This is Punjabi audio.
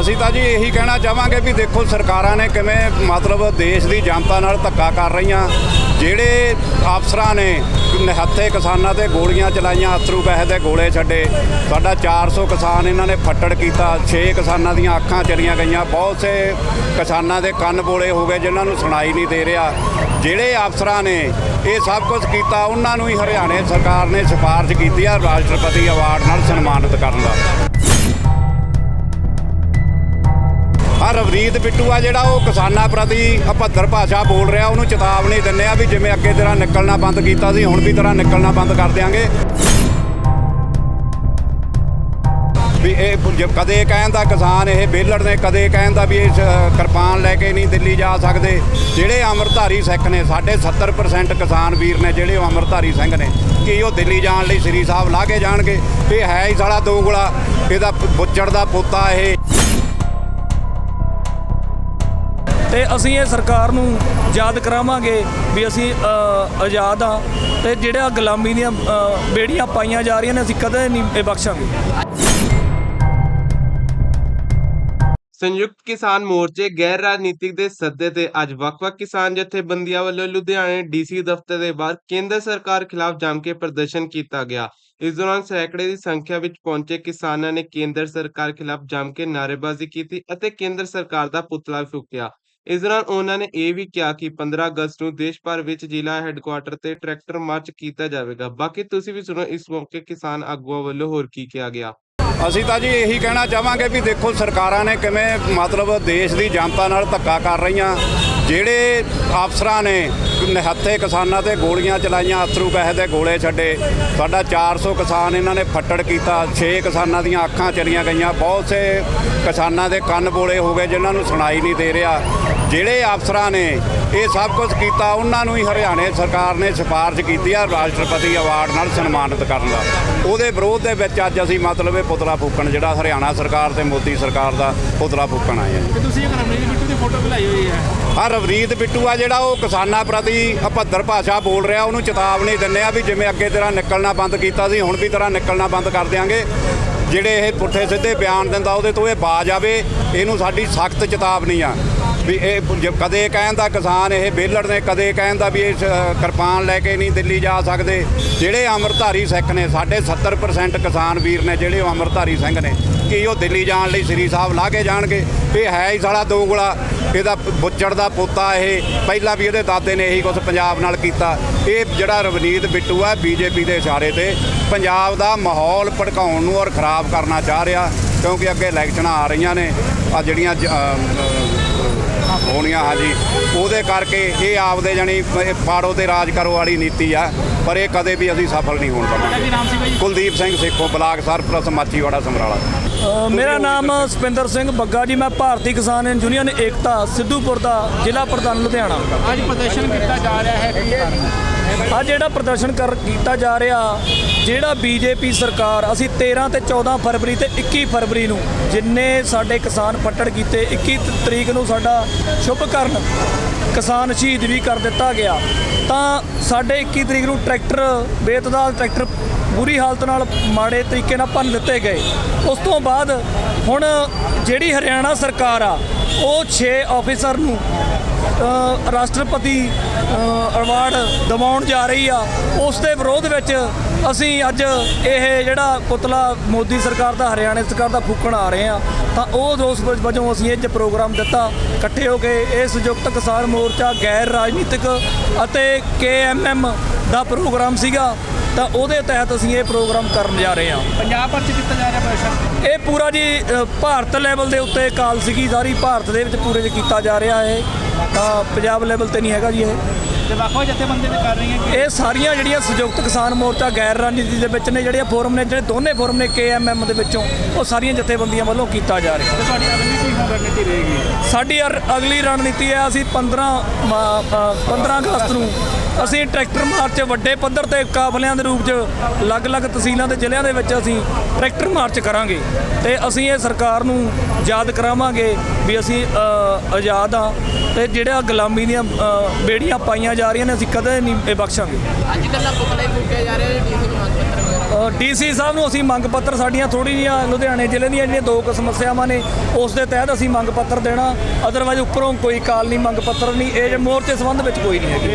ਅਸੀਂ ਤਾਂ ਜੀ ਇਹੀ ਕਹਿਣਾ ਚਾਹਾਂਗੇ ਵੀ ਦੇਖੋ ਸਰਕਾਰਾਂ ਨੇ ਕਿਵੇਂ ਮਤਲਬ ਦੇਸ਼ ਦੀ ਜਨਤਾ ਨਾਲ ਧੱਕਾ ਕਰ ਰਹੀਆਂ। ਜਿਹੜੇ ਅਫਸਰਾਂ ਨੇ ਨਿਹੱਥੇ ਕਿਸਾਨਾਂ ਤੇ ਗੋਲੀਆਂ ਚਲਾਈਆਂ, ਅਥਰੂ ਪੈਸੇ ਦੇ ਗੋਲੇ ਛੱਡੇ, ਸਾਡਾ 400 ਕਿਸਾਨ ਇਹਨਾਂ ਨੇ ਫੱਟੜ ਕੀਤਾ 6 ਕਿਸਾਨਾਂ ਦੀਆਂ ਅੱਖਾਂ ਚਲੀਆਂ ਗਈਆਂ। ਬਹੁਤ ਸੇ ਕਿਸਾਨਾਂ ਦੇ ਕੰਨ ਬੋਲੇ ਹੋ ਗਏ ਜਿਨ੍ਹਾਂ ਨੂੰ ਸੁਣਾਈ ਨਹੀਂ ਦੇ ਰਿਹਾ। ਜਿਹੜੇ ਅਫਸਰਾਂ ਨੇ ਇਹ ਸਭ ਕੁਝ ਕੀਤਾ, ਉਹਨਾਂ ਨੂੰ ਹੀ ਹਰਿਆਣੇ ਸਰਕਾਰ ਨੇ ਸਿਫਾਰਿਸ਼ ਕੀਤੀ ਆ ਰਾਸ਼ਟਰਪਤੀ ਅਵਾਰਡ ਨਾਲ ਸਨਮਾਨਿਤ ਕਰਨ ਦਾ। ਆ ਬਿੱਟੂ ਆ ਜਿਹੜਾ ਉਹ ਕਿਸਾਨਾਂ ਪ੍ਰਤੀ ਅਭੱਦਰ ਭਾਸ਼ਾ ਬੋਲ ਰਿਹਾ, ਉਹਨੂੰ ਚੇਤਾਵਨੀ ਦਿੰਦੇ ਆ ਵੀ ਜਿਵੇਂ ਅੱਗੇ ਤੇਰਾ ਨਿਕਲਣਾ ਬੰਦ ਕੀਤਾ ਸੀ, ਹੁਣ ਵੀ ਤੇਰਾ ਨਿਕਲਣਾ ਬੰਦ ਕਰ ਦਿਆਂਗੇ। ਵੀ ਇਹ ਜੇ ਕਦੇ ਕਹਿੰਦਾ ਕਿਸਾਨ ਇਹ ਬੇਲੜ ਨੇ, ਕਦੇ ਕਹਿੰਦਾ ਵੀ ਇਹ ਕਿਰਪਾਨ ਲੈ ਕੇ ਨਹੀਂ ਦਿੱਲੀ ਜਾ ਸਕਦੇ। ਜਿਹੜੇ ਅੰਮ੍ਰਿਤਧਾਰੀ ਸਿੱਖ ਨੇ, ਸਾਡੇ 70% ਕਿਸਾਨ ਵੀਰ ਨੇ ਜਿਹੜੇ ਉਹ ਅੰਮ੍ਰਿਤਧਾਰੀ ਸਿੰਘ ਨੇ, ਕਿ ਉਹ ਦਿੱਲੀ ਜਾਣ ਲਈ ਸ੍ਰੀ ਸਾਹਿਬ ਲਾ ਕੇ ਜਾਣਗੇ? ਇਹ ਹੈ ਹੀ ਸਾਲਾ ਦੋਗਲਾ, ਇਹਦਾ ਪ- ਬੁੱਚੜ ਦਾ ਪੋਤਾ ਇਹ। ਤੇ ਅਸੀਂ ਇਹ ਸਰਕਾਰ ਨੂੰ ਯਾਦ ਕਰਾਵਾਂਗੇ ਵੀ ਅਸੀਂ ਆਜ਼ਾਦ ਆ ਤੇ ਜਿਹੜਾ ਗੁਲਾਮੀ ਦੀਆਂ ਬੇੜੀਆਂ ਪਾਈਆਂ ਜਾ ਰਹੀਆਂ ਨੇ, ਅਸੀਂ ਕਦੇ ਨਹੀਂ ਇਹ ਬਖਸ਼ਾਂਗੇ। ਸੰਯੁਕਤ ਕਿਸਾਨ ਮੋਰਚੇ ਗੈਰ ਰਾਜਨੀਤਿਕ ਦੇ ਸੱਦੇ ਤੇ ਅੱਜ ਵੱਖ-ਵੱਖ ਕਿਸਾਨ ਜਥੇਬੰਦੀਆਂ ਵੱਲੋਂ ਲੁਧਿਆਣੇ ਡੀਸੀ ਦਫ਼ਤਰ ਦੇ ਬਾਹਰ ਕੇਂਦਰ ਸਰਕਾਰ ਖਿਲਾਫ ਜੰਮ ਕੇ ਪ੍ਰਦਰਸ਼ਨ ਕੀਤਾ ਗਿਆ। ਇਸ ਦੌਰਾਨ ਸੈਂਕੜੇ ਦੀ ਸੰਖਿਆ ਵਿੱਚ ਪਹੁੰਚੇ ਕਿਸਾਨਾਂ ਨੇ ਕੇਂਦਰ ਸਰਕਾਰ ਖਿਲਾਫ ਜੰਮ ਕੇ ਨਾਅਰੇਬਾਜ਼ੀ ਕੀਤੀ ਅਤੇ ਕੇਂਦਰ ਸਰਕਾਰ ਦਾ ਪੁਤਲਾ ਫੂਕਿਆ। ਇਸ ਦੌਰਾਨ ਉਹਨਾਂ ਨੇ ਇਹ ਵੀ ਕਿਹਾ ਕਿ 15 ਅਗਸਤ ਨੂੰ ਦੇਸ਼ ਭਰ ਵਿੱਚ ਜ਼ਿਲ੍ਹਾ ਹੈੱਡਕੁਆਟਰ ਤੇ ਟਰੈਕਟਰ ਮਾਰਚ ਕੀਤਾ ਜਾਵੇਗਾ। ਬਾਕੀ ਤੁਸੀਂ ਵੀ ਸੁਣੋ, ਇਸ ਮੌਕੇ ਕਿਸਾਨ ਆਗੂਆਂ ਵੱਲੋਂ ਹੋਰ ਕੀ ਕਿਹਾ ਗਿਆ? ਅਸੀਂ ਤਾਂ ਜੀ ਇਹੀ ਕਹਿਣਾ ਚਾਹਾਂਗੇ ਵੀ ਦੇਖੋ, ਸਰਕਾਰਾਂ ਨੇ ਕਿਵੇਂ ਮਤਲਬ ਦੇਸ਼ ਦੀ ਜਨਤਾ ਨਾਲ ਧੱਕਾ ਕਰ ਰਹੀਆਂ। ਜਿਹੜੇ ਅਫਸਰਾਂ ਨੇ ਨਿਹੱਥੇ ਕਿਸਾਨਾਂ ਤੇ ਗੋਲੀਆਂ ਚਲਾਈਆਂ, ਅਥਰੂ ਪੈਸੇ ਦੇ ਗੋਲੇ ਛੱਡੇ, ਸਾਡਾ 400 ਕਿਸਾਨ ਇਹਨਾਂ ਨੇ ਫੱਟੜ ਕੀਤਾ 6 ਕਿਸਾਨਾਂ ਦੀਆਂ ਅੱਖਾਂ ਚਲੀਆਂ ਗਈਆਂ। ਬਹੁਤ ਸੇ ਕਿਸਾਨਾਂ ਦੇ ਕੰਨ ਬੋਲੇ ਹੋ ਗਏ, ਜਿਨ੍ਹਾਂ ਨੂੰ ਸੁਣਾਈ ਨਹੀਂ ਦੇ ਰਿਹਾ। ਜਿਹੜੇ ਅਫਸਰਾਂ ਨੇ ਇਹ ਸਭ ਕੁਝ ਕੀਤਾ ਉਹਨਾਂ ਨੂੰ ਹੀ ਹਰਿਆਣੇ ਸਰਕਾਰ ਨੇ ਸਿਫਾਰਿਸ਼ ਕੀਤੀ ਆ ਰਾਸ਼ਟਰਪਤੀ ਅਵਾਰਡ ਨਾਲ ਸਨਮਾਨਿਤ ਕਰਨ ਦਾ। ਉਹਦੇ ਵਿਰੋਧ ਦੇ ਵਿੱਚ ਅੱਜ ਅਸੀਂ ਮਤਲਬ ਇਹ ਪੁਤਲਾ ਫੂਕਣ ਜਿਹੜਾ ਹਰਿਆਣਾ ਸਰਕਾਰ ਤੇ ਮੋਦੀ ਸਰਕਾਰ ਦਾ ਪੁਤਲਾ ਫੂਕਣ ਆਏ ਆ ਜੀ। ਤੁਸੀਂ ਇੱਕ ਰਮਨੀਤ ਬਿੱਟੂ ਦੀ ਫੋਟੋ ਵੀ ਲਾਈ ਹੋਈ ਹੈ। ਆ ਰਵਨੀਤ ਬਿੱਟੂ ਆ ਜਿਹੜਾ ਉਹ ਕਿਸਾਨਾਂ ਪ੍ਰਤੀ ਅਭੱਦਰ ਭਾਸ਼ਾ ਬੋਲ ਰਿਹਾ ਉਹਨੂੰ ਚੇਤਾਵਨੀ ਦਿੰਦੇ ਆ ਵੀ ਜਿਵੇਂ ਅੱਗੇ ਤੇਰਾ ਨਿਕਲਣਾ ਬੰਦ ਕੀਤਾ ਸੀ ਹੁਣ ਵੀ ਤੇਰਾ ਨਿਕਲਣਾ ਬੰਦ ਕਰ ਦਿਆਂਗੇ। ਜਿਹੜੇ ਇਹ ਪੁੱਠੇ ਸਿੱਧੇ ਬਿਆਨ ਦਿੰਦਾ ਉਹਦੇ ਤੋਂ ਇਹ ਬਾਜ ਆਵੇ ਇਹਨੂੰ ਸਾਡੀ ਸਖਤ ਚੇਤਾਵਨੀ ਆ। ਵੀ ਇਹ ਜੇ ਕਦੇ ਕਹਿੰਦਾ ਕਿਸਾਨ ਇਹ ਬੇਲੜ ਨੇ, ਕਦੇ ਕਹਿੰਦਾ ਵੀ ਇਹ ਕਿਰਪਾਨ ਲੈ ਕੇ ਨਹੀਂ ਦਿੱਲੀ ਜਾ ਸਕਦੇ। ਜਿਹੜੇ ਅੰਮ੍ਰਿਤਧਾਰੀ ਸਿੱਖ ਨੇ, ਸਾਡੇ 70% ਕਿਸਾਨ ਵੀਰ ਨੇ ਜਿਹੜੇ ਉਹ ਅੰਮ੍ਰਿਤਧਾਰੀ ਸਿੰਘ ਨੇ, ਕੀ ਉਹ ਦਿੱਲੀ ਜਾਣ ਲਈ ਸ੍ਰੀ ਸਾਹਿਬ ਲਾ ਕੇ ਜਾਣਗੇ? ਇਹ ਹੈ ਹੀ ਸਾਲਾ ਦੋਗਲਾ। ਇਹਦਾ ਪ- ਬੁੱਚੜ ਦਾ ਪੋਤਾ ਇਹ, ਪਹਿਲਾਂ ਵੀ ਇਹਦੇ ਦਾਦੇ ਨੇ ਇਹੀ ਕੁਝ ਪੰਜਾਬ ਨਾਲ ਕੀਤਾ। ਇਹ ਜਿਹੜਾ ਰਵਨੀਤ ਬਿੱਟੂ ਆ ਬੀਜੇਪੀ ਦੇ ਇਸ਼ਾਰੇ ਤੇ, ਪੰਜਾਬ ਦਾ ਮਾਹੌਲ ਭੜਕਾਉਣ ਨੂੰ ਔਰ ਖਰਾਬ ਕਰਨਾ ਚਾਹ ਰਿਹਾ, ਕਿਉਂਕਿ ਅੱਗੇ ਇਲੈਕਸ਼ਨਾਂ ਆ ਰਹੀਆਂ ਨੇ। ਆ ਜਿਹੜੀਆਂ ਹੋਣੀਆਂ ਹਾਂਜੀ। ਉਹਦੇ ਕਰਕੇ ਇਹ ਆਪਦੇ ਜਾਨੀ ਪਾੜੋ ਤੇ ਰਾਜ ਕਰੋ ਵਾਲੀ ਨੀਤੀ ਆ ਪਰ ਇਹ ਕਦੇ ਵੀ ਅਸੀਂ ਸਫਲ ਨਹੀਂ ਹੋਣ ਪਾਵਾਂਗੇ ਨਾਮ ਸੀ ਬਾਈ ਕੁਲਦੀਪ ਸਿੰਘ ਸੇਖੋਂ ਬਲਾਕ ਸਰਪ੍ਰਸਤ ਮਾਚੀਵਾੜਾ ਸਮਰਾਲਾ। ਮੇਰਾ ਨਾਮ ਸੁਪਿੰਦਰ ਸਿੰਘ ਬੱਗਾ ਜੀ ਮੈਂ ਭਾਰਤੀ ਕਿਸਾਨ ਯੂਨੀਅਨ ਏਕਤਾ ਸਿੱਧੂਪੁਰ ਦਾ ਜ਼ਿਲ੍ਹਾ ਪ੍ਰਧਾਨ ਲੁਧਿਆਣਾ। ਅੱਜ ਪ੍ਰਦਰਸ਼ਨ ਕੀਤਾ ਜਾ ਰਿਹਾ ਹੈ ਕੀ ਕਾਰਨ? ਆ ਜਿਹੜਾ ਪ੍ਰਦਰਸ਼ਨ ਕਰ ਕੀਤਾ ਜਾ ਰਿਹਾ, ਜਿਹੜਾ ਬੀਜੇਪੀ ਸਰਕਾਰ, ਅਸੀਂ 13 ਤੇ 14 ਫਰਵਰੀ ਤੇ 21 ਫਰਵਰੀ ਨੂੰ ਜਿੰਨੇ ਸਾਡੇ ਕਿਸਾਨ ਫੱਟੜ ਕੀਤੇ 21 ਤਰੀਕ ਨੂੰ ਸਾਡਾ ਸ਼ੁਭ ਕਰਨ ਕਿਸਾਨ ਸ਼ਹੀਦ ਵੀ ਕਰ ਦਿੱਤਾ ਗਿਆ। ਤਾਂ ਸਾਡੇ 21 ਤਰੀਕ ਨੂੰ ਟਰੈਕਟਰ, ਬੇਤਦਾਲ ਟਰੈਕਟਰ ਬੁਰੀ ਹਾਲਤ ਨਾਲ ਮਾੜੇ ਤਰੀਕੇ ਨਾਲ ਭੰਨ ਦਿੱਤੇ ਗਏ। ਉਸ ਤੋਂ ਬਾਅਦ ਹੁਣ ਜਿਹੜੀ ਹਰਿਆਣਾ ਸਰਕਾਰ ਆ, ਉਹ 6 ਆਫੀਸਰ ਨੂੰ ਰਾਸ਼ਟਰਪਤੀ ਅਵਾਰਡ ਦਿਵਾਉਣ ਜਾ ਰਹੀ ਆ। ਉਸ ਦੇ ਵਿਰੋਧ ਵਿੱਚ ਅਸੀਂ ਅੱਜ ਇਹ ਜਿਹੜਾ ਪੁਤਲਾ ਮੋਦੀ ਸਰਕਾਰ ਦਾ, ਹਰਿਆਣਾ ਸਰਕਾਰ ਦਾ ਫੂਕਣ ਆ ਰਹੇ ਆ। ਤਾਂ ਉਹ ਦੋਸ ਵਜੋਂ ਅਸੀਂ ਇਹ 'ਚ ਪ੍ਰੋਗਰਾਮ ਦਿੱਤਾ। ਇਕੱਠੇ ਹੋ ਕੇ ਇਹ ਸੰਯੁਕਤ ਕਿਸਾਨ ਮੋਰਚਾ, ਗੈਰ ਰਾਜਨੀਤਿਕ ਅਤੇ ਕੇਐਮਐਮ ਦਾ ਪ੍ਰੋਗਰਾਮ ਸੀਗਾ। ਤਾਂ ਉਹਦੇ ਤਹਿਤ ਅਸੀਂ ਇਹ ਪ੍ਰੋਗਰਾਮ ਕਰਨ ਜਾ ਰਹੇ ਹਾਂ। ਪੰਜਾਬ ਭਰ ਚ ਕੀਤਾ ਜਾ ਰਿਹਾ ਪ੍ਰਦਰਸ਼ਨ ਇਹ ਪੂਰਾ ਜੀ ਅ, ਭਾਰਤ ਲੈਵਲ ਦੇ ਉੱਤੇ ਕਾਲ ਸੀਗੀ ਸਾਰੀ ਭਾਰਤ ਦੇ ਵਿੱਚ ਪੂਰੇ 'ਚ ਕੀਤਾ ਜਾ ਰਿਹਾ ਹੈ ਤਾਂ ਪੰਜਾਬ ਲੈਵਲ ਤੇ ਨਹੀਂ ਹੈਗਾ ਜੀ ਇਹ। ਤੇ ਵੱਖ-ਵੱਖ ਜਥੇਬੰਦੀਆਂ ਵੀ ਕਰ ਰਹੀਆਂ ਕਿ ਇਹ ਸਾਰੀਆਂ ਜਿਹੜੀਆਂ ਸੰਯੁਕਤ ਕਿਸਾਨ ਮੋਰਚਾ ਗੈਰ ਰਾਜਨੀਤੀ ਦੇ ਵਿੱਚ ਨੇ ਜਿਹੜੀਆਂ ਫੋਰਮ ਨੇ ਜਿਹੜੇ ਦੋਨੇ ਫੋਰਮ ਨੇ ਕੇਐਮਐਮ ਦੇ ਵਿੱਚੋਂ ਉਹ ਸਾਰੀਆਂ ਜਥੇਬੰਦੀਆਂ ਵੱਲੋਂ ਕੀਤਾ ਜਾ ਰਿਹਾ। ਤੇ ਤੁਹਾਡੀ ਅਗਲੀ ਕੀ ਰਣਨੀਤੀ ਰਹੇਗੀ? ਸਾਡੀ ਅਰ- ਅਗਲੀ ਰਣਨੀਤੀ ਹੈ ਅਸੀਂ 15 ਮਾ- ਅ, 15 ਅਗਸਤ ਨੂੰ ਅਸੀਂ ਟਰੈਕਟਰ ਮਾਰਚ ਵੱਡੇ ਪੱਧਰ ਤੇ ਕਾਫਲਿਆਂ ਦੇ ਰੂਪ 'ਚ ਅਲੱਗ-ਅਲੱਗ ਤਹਿਸੀਲਾਂ ਤੇ ਜ਼ਿਲ੍ਹਿਆਂ ਦੇ ਵਿੱਚ ਅਸੀਂ ਟਰੈਕਟਰ ਮਾਰਚ ਕਰਾਂਗੇ। ਤੇ ਅਸੀਂ ਇਹ ਸਰਕਾਰ ਨੂੰ ਯਾਦ ਕਰਾਵਾਂਗੇ ਵੀ ਅਸੀਂ ਅ, ਆਜ਼ਾਦ ਆ ਤੇ ਜਿਹੜਾ ਗੁਲਾਮੀ ਦੀਆਂ ਅ, ਬੇੜੀਆਂ ਪਾਈਆਂ ਜਾ ਰਹੀਆਂ ਨੇ ਅਸੀਂ ਕਦੇ ਨਹੀਂ ਇਹ ਬਖਸ਼ਾਂਗੇ। ਅੱਜ ਕੱਲ੍ਹ ਪੁਤਲੇ ਫੂਕਿਆ ਜਾ ਰਿਹਾ ਡੀਸੀ ਨੂੰ ਮੰਗ ਪੱਤਰ ਵਗੈਰਾ। ਡੀਸੀ ਸਾਹਿਬ ਨੂੰ ਅਸੀਂ ਮੰਗ ਪੱਤਰ ਸਾਡੀਆਂ ਥੋੜੀ ਜਿਹੀਆਂ ਲੁਧਿਆਣੇ ਜ਼ਿਲ੍ਹੇ ਦੀਆਂ ਜਿਹੜੀਆਂ ਦੋ ਕੁ ਸਮੱਸਿਆਵਾਂ ਨੇ ਉਸ ਦੇ ਤਹਿਤ ਅਸੀਂ ਮੰਗ ਪੱਤਰ ਦੇਣਾ ਅਦਰਵਾਈਜ਼ ਉੱਪਰੋਂ ਕੋਈ ਕਾਲ ਨਹੀਂ ਮੰਗ ਪੱਤਰ ਨਹੀਂ ਇਹ ਜੇ ਮੋਰਚੇ ਸੰਬੰਧ ਵਿੱਚ ਕੋਈ ਨਹੀਂ ਹੈਗੀ।